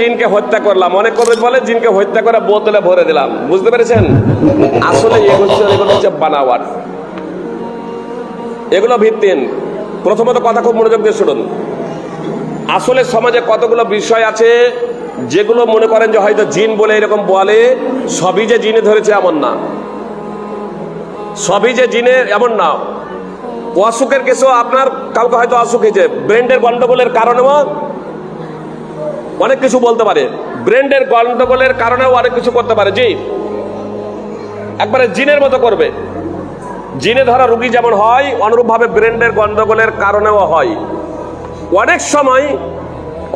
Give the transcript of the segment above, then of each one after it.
জিনকে হত্যা করলাম। অনেক কবির বলে, জিনকে হত্যা করে বোতলে ভরে দিলাম। বুঝতে পেরেছেন? আসলে এগুলো হচ্ছে বানাওয়াট। এগুলো ভিত্তিহীন। প্রথমত কথা খুব মনোযোগ দিয়ে শুনুন। আসলে সমাজে কতগুলো বিষয় আছে যেগুলো মনে করেন যে হয়তো জিন বলে এরকম বলে, সবই যে জিনে ধরেছে এমন না। সবই যে জিনে এমন না। অসুখের কেসও আপনার, কাউকে হয়তো অসুখ হয়েছে। ব্রেন্ডের গন্ডগোলের কারণেও অনেক কিছু বলতে পারে। ব্রেন্ডের গন্ডগোলের কারণেও অনেক কিছু করতে পারে। জি। একবারে জিনের মতো করবে। জিনে ধরা রুগী যেমন হয়, অনুরূপভাবে ব্রেন্ডের গন্ডগোলের কারণেও হয়। অনেক সময়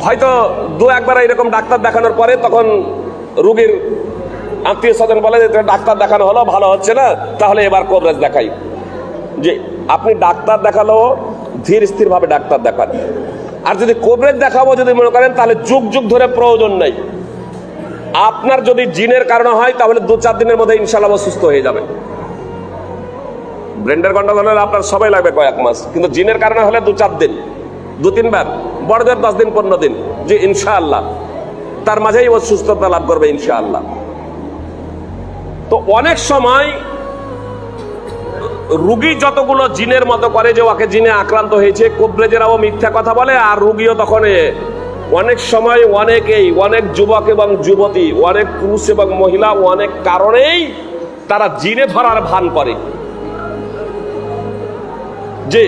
হয়তো দু একবার এরকম ডাক্তার দেখানোর পরে তখন রুগীর আত্মীয় স্বজন বলে যে ডাক্তার দেখানো হলো, ভালো হচ্ছে না, তাহলে এবার কবরেজ দেখাই। যে আপনি ডাক্তার দেখাল ধীর স্থিরভাবে ডাক্তার দেখান। আর যদি কবরেজ দেখাবো, যদি মনে করেন, তাহলে যুগ যুগ ধরে প্রয়োজন নেই। আপনার যদি জিনের কারণে হয়, তাহলে দু চার দিনের মধ্যে ইনশাল্লাহ সুস্থ হয়ে যাবে। ব্রেন্ডের গন্ডগোল হলে আপনার সময় লাগবে কয়েক মাস, কিন্তু জিনের কারণে হলে দু চার দিন, দু তিনবার, বড়দের দশ দিন, পনেরো দিন, যে ইনশাআল্লাহ, তার মাঝেই ও সুস্থতা লাভ করবে ইনশাআল্লাহ। তো অনেক সময় রুগী যতগুলো জিনের মতো করে যে ওকে জিনে আক্রান্ত হয়েছে কোবরেজেরাও মিথ্যা কথা বলে, আর রুগীও তখন অনেক সময় অনেকেই অনেক যুবক এবং যুবতী, অনেক পুরুষ এবং মহিলা অনেক কারণেই তারা জিনে ধরার ভান করে। জি।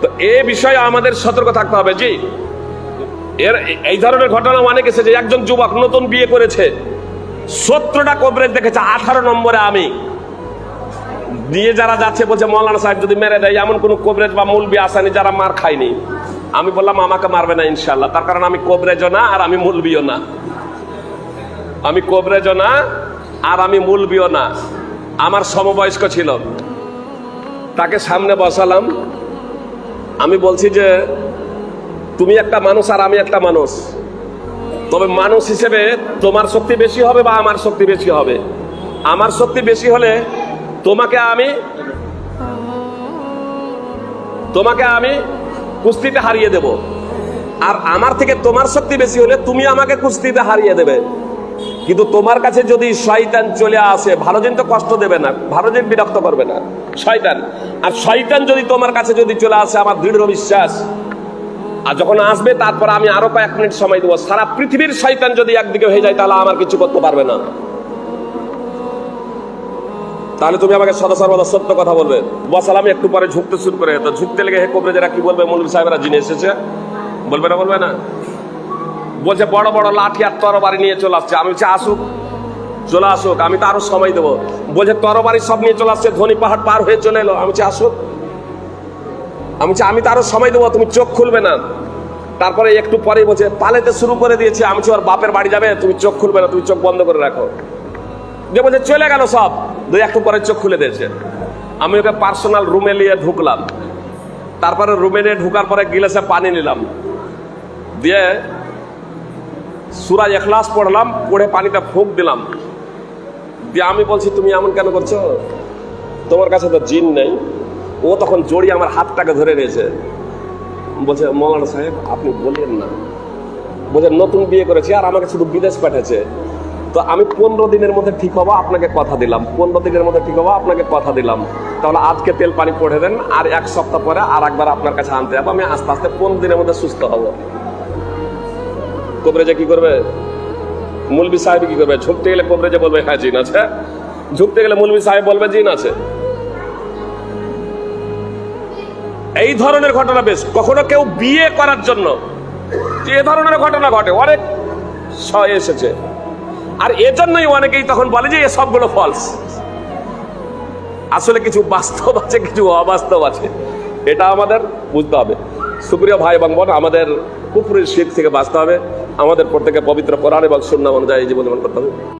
তো এ বিষয়ে আমাদের সতর্ক থাকতে হবে, জি। এর এই ধরনের ঘটনা অনেক এসেছে একজন যুবক নতুন বিয়ে করেছে সত্তরটা কবরেজ দেখেছে, আঠারো নম্বরে আমি। দিয়ে যারা যাচ্ছে বলছে, মৌলানা সাহেব যদি মেরে দেয়, এমন কোনো কবরেজ বা মুলবি আসানি যারা মার খায়নি। আমি বললাম, আমাকে মারবে না ইনশাল্লাহ তার কারণ আমি কবরেজও না, আর আমি মুলবিও না। আমি কবরেজও না, আর আমি মুলবিও না। আমার সমবয়স্ক ছিল। তাকে সামনে বসালাম। আমি বলছি যে, তুমি একটা মানুষ আর আমি একটা মানুষ। তবে মানুষ হিসেবে তোমার শক্তি বেশি হবে বা আমার শক্তি বেশি হবে? আমার শক্তি বেশি হলে তোমাকে আমি তোমাকে আমি কুস্তিতে হারিয়ে দেব। আর আমার থেকে তোমার শক্তি বেশি হলে তুমি আমাকে কুস্তিতে হারিয়ে দেবে। কিন্তু তোমার কাছে যদি শয়তান চলে আসে ভালো জিন তো কষ্ট দেবে না ভালো জিন বিরক্ত করবে না। শয়তান, আর শয়তান যদি তোমার কাছে যদি চলে আসে, আমার দৃঢ় বিশ্বাস। আর যখন আসবে, তারপর আমি আরও কয়েক মিনিট সময় দেবো। সারা পৃথিবীর শয়তান যদি একদিকে হয়ে যায়, তাহলে আমার কিছু করতে পারবে না। তাহলে তুমি আমাকে সদা সর্বদা সত্য কথা বলবে। বসালাম একটু পরে ঝুঁকতে শুরু করে তো ঝুঁকতে লেগে হে কবরে যারা কি বলবে মৌলভী সাহেবরা জিনে এসেছে। বলবে না বলবে না? বলছে, বড় বড় লাঠি আর তরবারি নিয়ে চলে আসছে। আমি বলছি, আসুক, চলে আসুক, আমি তো আরও সময় দেবো। বলছে, তরবারি সব নিয়ে চলে আসছে, ধনী পাহাড় পার হয়ে চলে এলো। আমি বলছি, আসুক। আমি বলছি, আমি তো আরও সময় দেবো, তুমি চোখ খুলবে না। তারপরে একটু পরে বলছে, পালেতে শুরু করে দিয়েছে। আমি ওর বাপের বাড়ি যাবে, তুমি চোখ খুলবে না, তুমি চোখ বন্ধ করে রাখো। যে বলছে, চলে গেল সব। দুই একটু পরে চোখ খুলে দিয়েছে। আমি ওকে পার্সোনাল রুমে নিয়ে ঢুকলাম। তারপরে রুমে নিয়ে ঢুকার পরে গিলাসে পানি নিলাম। দিয়ে সুরাজ এখলাস পড়লাম, পড়ে পানিটা ফুঁক দিলাম। দিয়ে আমি বলছি, তুমি এমন কেন করছ? তোমার কাছে তো জিন নেই। ও তখন জড়িয়ে আমার হাতটাকে ধরে নিয়েছে। বলছে, মৌলানা সাহেব, আপনি বললেন না। বলছে, নতুন বিয়ে করেছি আর আমাকে শুধু বিদেশ পাঠাচ্ছে। তো আমি পনেরো দিনের মধ্যে ঠিক হব, আপনাকে কথা দিলাম। পনেরো দিনের মধ্যে ঠিক হব, আপনাকে কথা দিলাম। তাহলে আজকে তেল পানি পড়ে দেন, আর এক সপ্তাহ পরে আর একবার আপনার কাছে আনতে যাব, আমি আস্তে আস্তে পনেরো দিনের মধ্যে সুস্থ হব। কবরেজে কি করবে? মুলবি সাহেব কি করবে? ঝুঁকতে গেলে কবরেজে বলবে হ্যাঁ জিন আছে। ঝুঁকতে গেলে মুলবি সাহেব বলবে, জিন আছে। এই ধরনের ঘটনা বেশ। কখনো কেউ বিয়ে করার জন্য যে ধরনের ঘটনা ঘটে, অনেক এসেছে। আর এজন্যই অনেকেই তখন বলে যে সবগুলো ফলস আসলে কিছু বাস্তব আছে, কিছু অবাস্তব আছে। এটা আমাদের বুঝতে হবে। সুপ্রিয় ভাই এবং বোন, আমাদের কুপুরের শীত থেকে বাঁচতে হবে। আমাদের প্রত্যেকে পবিত্র কোরআন এবং সুন্নাহ অনুযায়ী জীবন করতে হবে।